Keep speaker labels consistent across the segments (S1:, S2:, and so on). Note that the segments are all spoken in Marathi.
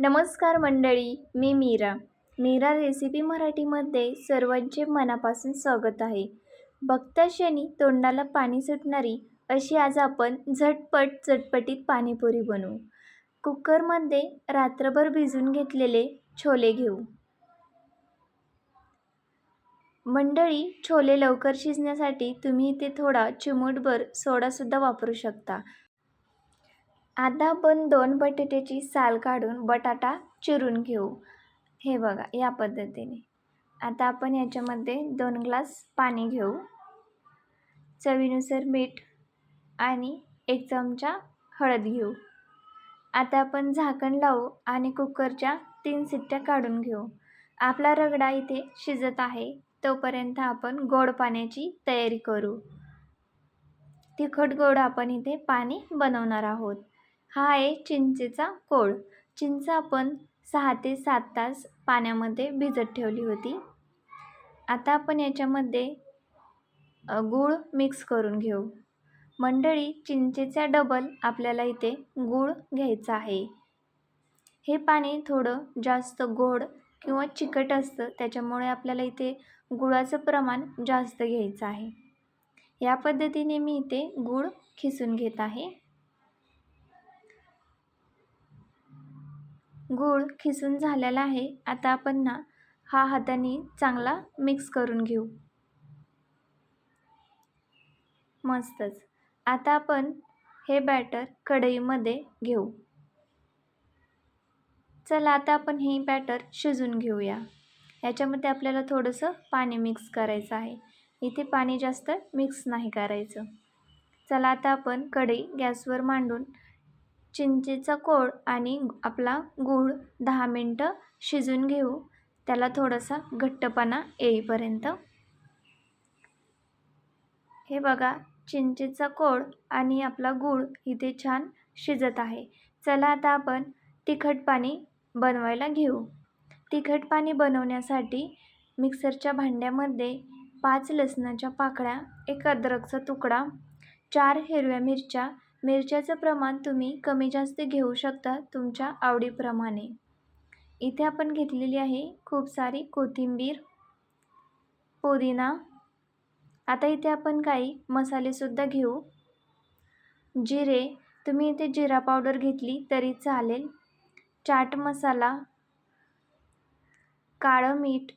S1: नमस्कार मंडळी मी मीरा. मीरा रेसिपी मराठीमध्ये सर्वांचे मनापासून स्वागत आहे. बघता क्षणी तोंडाला पाणी सुटणारी अशी आज आपण झटपट चटपटीत पाणीपुरी बनवू. कुकरमध्ये रात्रभर भिजून घेतलेले छोले घेऊ. मंडळी छोले लवकर शिजण्यासाठी तुम्ही इथे थोडा चिमूटभर सोडासुद्धा वापरू शकता. आता आपण दोन बटाट्याची साल काढून बटाटा चिरून घेऊ. हे बघा या पद्धतीने. आता आपण याच्यामध्ये दोन ग्लास पाणी घेऊ. चवीनुसार मीठ आणि एक चमचा हळद घेऊ. आता आपण झाकण लावू आणि कुकरच्या तीन सिट्ट्या काढून घेऊ. आपला रगडा इथे शिजत आहे तोपर्यंत आपण गोड पाण्याची तयारी करू. तिखट गोड आपण इथे पाणी बनवणार आहोत. हा आहे चिंचेचा कोळ. चिंच आपण सहा ते सात तास पाण्यामध्ये भिजत ठेवली होती. आता आपण याच्यामध्ये गूळ मिक्स करून घेऊ. मंडळी चिंचेचा डबल आपल्याला इथे गूळ घ्यायचा आहे. हे पाणी थोडं जास्त गोड किंवा चिकट असतं त्याच्यामुळे आपल्याला इथे गुळाचं प्रमाण जास्त घ्यायचं आहे. या पद्धतीने मी इथे गूळ खिसून घेत आहे. गूळ खिसून झालेला आहे. आता आपण ना हा हाताने चांगला मिक्स करून घेऊ. मस्तच. आता आपण हे बॅटर कढईमध्ये घेऊ. चला आता आपण हे बॅटर शिजून घेऊया. याच्यामध्ये आपल्याला थोडंसं पाणी मिक्स करायचं आहे. इथे पाणी जास्त मिक्स नाही करायचं. चला आता आपण कढई गॅसवर मांडून चिंचेचा कोळ आणि आपला गूळ दहा मिनटं शिजून घेऊ. त्याला थोडासा घट्टपणा येईपर्यंत. हे बघा चिंचेचा कोळ आणि आपला गूळ इथे छान शिजत आहे. चला आता आपण तिखट पाणी बनवायला घेऊ. तिखट पाणी बनवण्यासाठी मिक्सरच्या भांड्यामध्ये पाच लसणाच्या पाकळ्या एक अद्रकचा तुकडा चार हिरव्या मिरच्या मिरच्याचं प्रमाण तुम्ही कमी जास्त घेऊ शकता तुमच्या आवडीप्रमाणे. इथे आपण घेतलेली आहे खूप सारी कोथिंबीर पुदिना. आता इथे आपण काही मसालेसुद्धा घेऊ. जिरे तुम्ही इथे जिरा पावडर घेतली तरी चालेल. चाट मसाला काळं मीठ.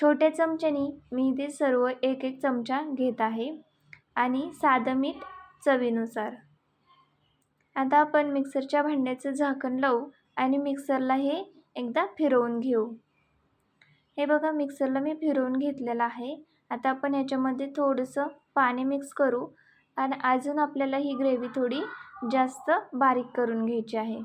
S1: छोट्या चमच्यानी मी इथे सर्व एक एक चमचा घेत आहे. आणि साधं मीठ चवीनुसार. आता आपण मिक्सरच्या भांड्याचं झाकण लावू आणि मिक्सरला हे एकदा फिरवून घेऊ. हे बघा मिक्सरला मी फिरवून घेतलेलं आहे. आता आपण याच्यामध्ये थोडंसं पाणी मिक्स करू आणि अजून आपल्याला ही ग्रेव्ही थोडी जास्त बारीक करून घ्यायची आहे.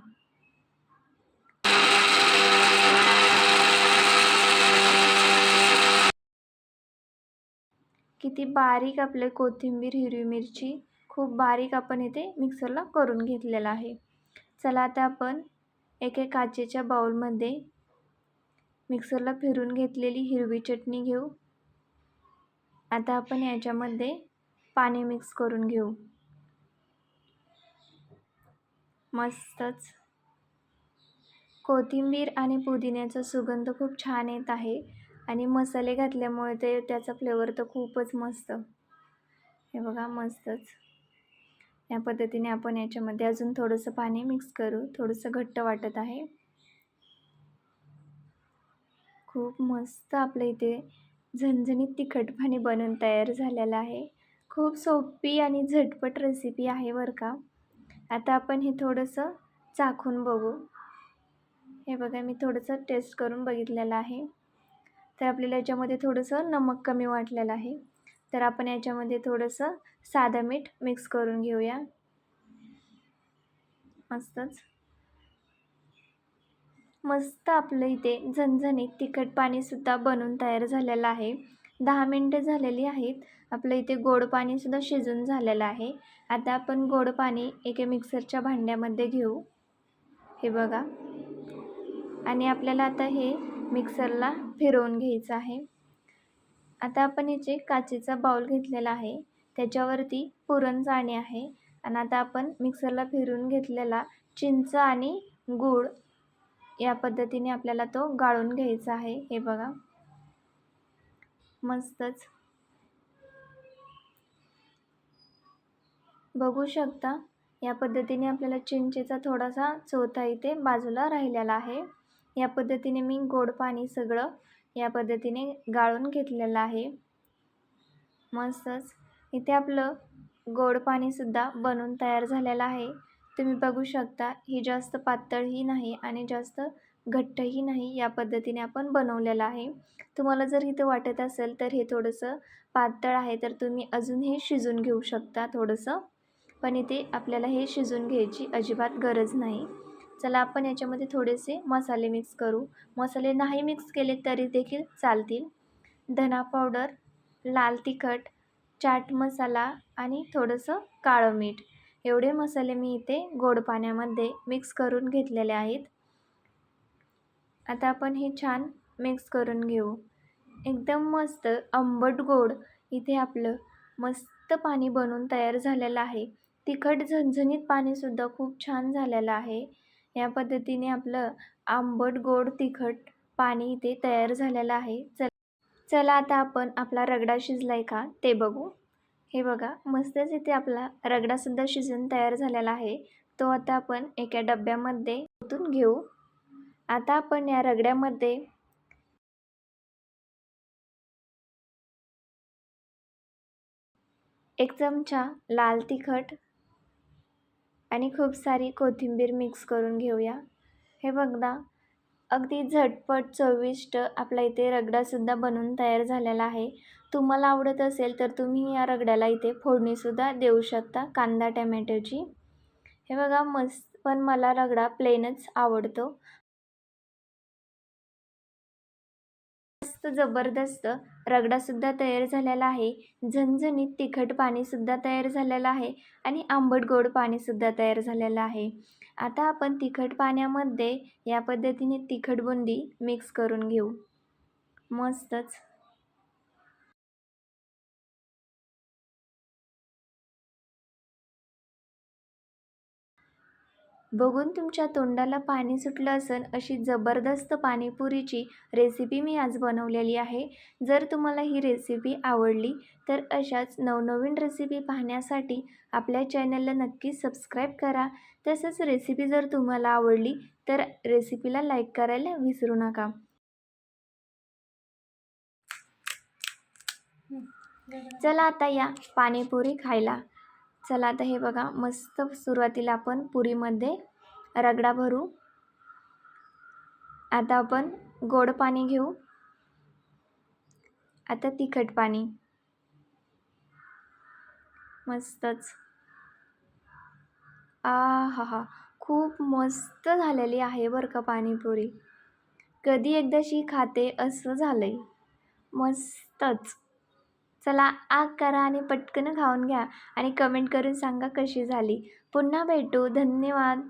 S1: किती बारीक आपले कोथिंबीर हिरवी मिरची खूप बारीक आपण इथे मिक्सरला करून घेतलेला आहे. चला आता आपण एका काचेच्या बाउलमध्ये मिक्सरला फिरून घेतलेली हिरवी चटणी घेऊ. आता आपण याच्यामध्ये पाणी मिक्स करून घेऊ. मस्तच. कोथिंबीर आणि पुदिन्याचा सुगंध खूप छान येत आहे आणि मसाले घातल्यामुळे ते त्याचा फ्लेवर तर खूपच मस्त. हे बघा मस्तच. या पद्धतीने आपण याच्यामध्ये अजून थोडंसं पाणी मिक्स करू. थोडंसं घट्ट वाटत आहे. खूप मस्त आपल्या इथे झणझणीत तिखट पाणी बनवून तयार झालेलं आहे. खूप सोपी आणि झटपट रेसिपी आहे बरं का. आता आपण हे थोडंसं चाखून बघू. हे बघा मी थोडंसं टेस्ट करून बघितलेलं आहे. तर आपल्याला याच्यामध्ये थोडंसं नमक कमी वाटलेलं आहे. तर आपण याच्यामध्ये थोडंसं साधं मीठ मिक्स करून घेऊया. मस्तच. मस्त आपलं इथे झणझणीत तिखट पाणीसुद्धा बनून तयार झालेलं आहे. दहा मिनटं झालेली आहेत. आपलं इथे गोड पाणीसुद्धा शिजून झालेलं आहे. आता आपण गोड पाणी एका मिक्सरच्या भांड्यामध्ये घेऊ. हे बघा. आणि आपल्याला आता हे मिक्सरला फिरवून घ्यायचं आहे. आता आपण याचे काचेचा बाउल घेतलेला आहे. त्याच्यावरती पुरण जाणे आहे. आणि आता आपण मिक्सरला फिरून घेतलेला चिंच आणि गूळ या पद्धतीने आपल्याला तो गाळून घ्यायचा आहे. हे बघा. मस्तच. बघू शकता या पद्धतीने आपल्याला चिंचेचा थोडासा चोथा इथे बाजूला राहिलेला आहे. या पद्धतीने मी गोड पाणी सगळं या पद्धतीने गाळून घेतलेलं आहे. मस्तच. इथे आपलं गोड पाणीसुद्धा बनून तयार झालेलं आहे. तुम्ही बघू शकता ही जास्त पातळही नाही आणि जास्त घट्टही नाही या पद्धतीने आपण बनवलेलं आहे. तुम्हाला जर इथं वाटत असेल तर हे थोडंसं पातळ आहे तर तुम्ही अजून हे शिजून घेऊ शकता थोडंसं. पण इथे आपल्याला हे शिजून घ्यायची अजिबात गरज नाही. चला आपण याच्यामध्ये थोडेसे मसाले मिक्स करू. मसाले नाही मिक्स केले तरी देखील चालतील. धना पावडर लाल तिखट चाट मसाला आणि थोडंसं काळं मीठ. एवढे मसाले मी इथे गोड पाण्यामध्ये मिक्स करून घेतलेले आहेत. आता आपण हे छान मिक्स करून घेऊ. एकदम मस्त आंबट गोड इथे आपलं मस्त पाणी बनून तयार झालेलं आहे. तिखट झणझणीत पाणीसुद्धा खूप छान झालेलं आहे. या पद्धतीने आपलं आंबट गोड तिखट पाणी इथे तयार झालेलं आहे. चल चला आता आपण आपला रगडा शिजलाय का ते बघू. हे बघा मस्तच इथे आपला रगडासुद्धा शिजून तयार झालेला आहे. तो आता आपण एका डब्यामध्ये ओतून घेऊ. आता आपण या रगड्यामध्ये एक चमचा लाल तिखट आणि खूप सारी कोथिंबीर मिक्स करून घेऊया. हे बघा अगदी झटपट चविष्ट आपला इथे रगडासुद्धा बनून तयार झालेला आहे. तुम्हाला आवडत असेल तर तुम्ही या रगड्याला इथे फोडणीसुद्धा देऊ शकता कांदा टमॅटोची. हे बघा मस्त पण मला रगडा प्लेनच आवडतो. मस्त जबरदस्त रगडासुद्धा तयार झालेला आहे. झणझणीत तिखट पाणीसुद्धा तयार झालेलं आहे आणि आंबट गोड पाणीसुद्धा तयार झालेलं आहे. आता आपण तिखट पाण्यामध्ये या पद्धतीने तिखट बुंदी मिक्स करून घेऊ. मस्तच. बघून तुमच्या तोंडाला पाणी सुटलं असेल अशी जबरदस्त पाणीपुरीची रेसिपी मी आज बनवलेली आहे. जर तुम्हाला ही रेसिपी आवडली तर अशाच नवनवीन रेसिपी पाहण्यासाठी आपल्या चॅनलला नक्की सबस्क्राईब करा. तसंच रेसिपी जर तुम्हाला आवडली तर रेसिपीला लाईक करायला विसरू नका. चला आता या पाणीपुरी खायला. चला आता हे बघा मस्त सुरुवातीला आपण पुरीमध्ये रगडा भरू. आता आपण गोड पाणी घेऊ. आता तिखट पाणी. मस्तच. आ हा हा खूप मस्त झालेली आहे बरं का पाणीपुरी. कधी एकदाशी खाते असं झालं आहे मस्तच. चला आग करा आणि पटकन खाऊन घ्या आणि कमेंट करून सांगा कशी झाली. पुन्हा भेटू. धन्यवाद.